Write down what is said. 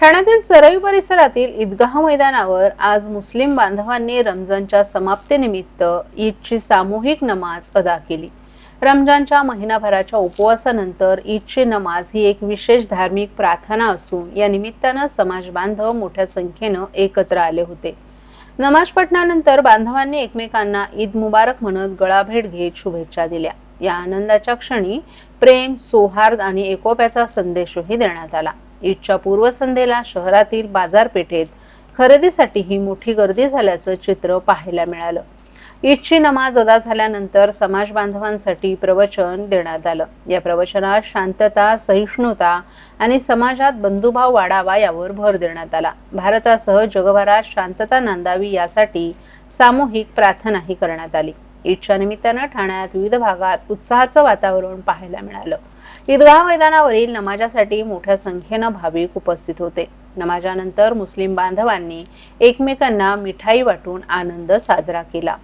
ठाण्यातील सरई परिसरातील ईदगाह मैदानावर आज मुस्लिम बांधवांनी रमजानच्या समाप्तीनिमित्त ईदची सामूहिक नमाज अदा केली. रमजानच्या महिनाभराच्या उपवासानंतर ईदची नमाज ही एक विशेष धार्मिक प्रार्थना असून या निमित्तानं समाज बांधव मोठ्या संख्येनं एकत्र आले होते. नमाज पठणानंतर बांधवांनी एकमेकांना ईद मुबारक म्हणत गळाभेट घेत शुभेच्छा दिल्या. या आनंदाच्या क्षणी प्रेम सौहार्द आणि एकोप्याचा संदेशही देण्यात आला. ईदच्या पूर्वसंध्येला शहरातील बाजारपेठेत खरेदीसाठी ही मोठी गर्दी झाल्याचं चित्र पाहायला मिळालं. ईदची नमाज अदा झाल्यानंतर समाज बांधवांसाठी प्रवचन देण्यात आलं. या प्रवचनात शांतता सहिष्णुता आणि समाजात बंधुभाव वाढावा यावर भर देण्यात आला. भारतासह जगभरात शांतता नांदावी यासाठी सामूहिक प्रार्थनाही करण्यात आली. ईदच्या निमित्तानं ठाण्यात विविध भागात उत्साहाचं वातावरण पाहायला मिळालं. ईदगाह मैदानावरील नमाजासाठी मोठ्या संख्येनं भाविक उपस्थित होते. नमाजानंतर मुस्लिम बांधवांनी एकमेकांना मिठाई वाटून आनंद साजरा केला.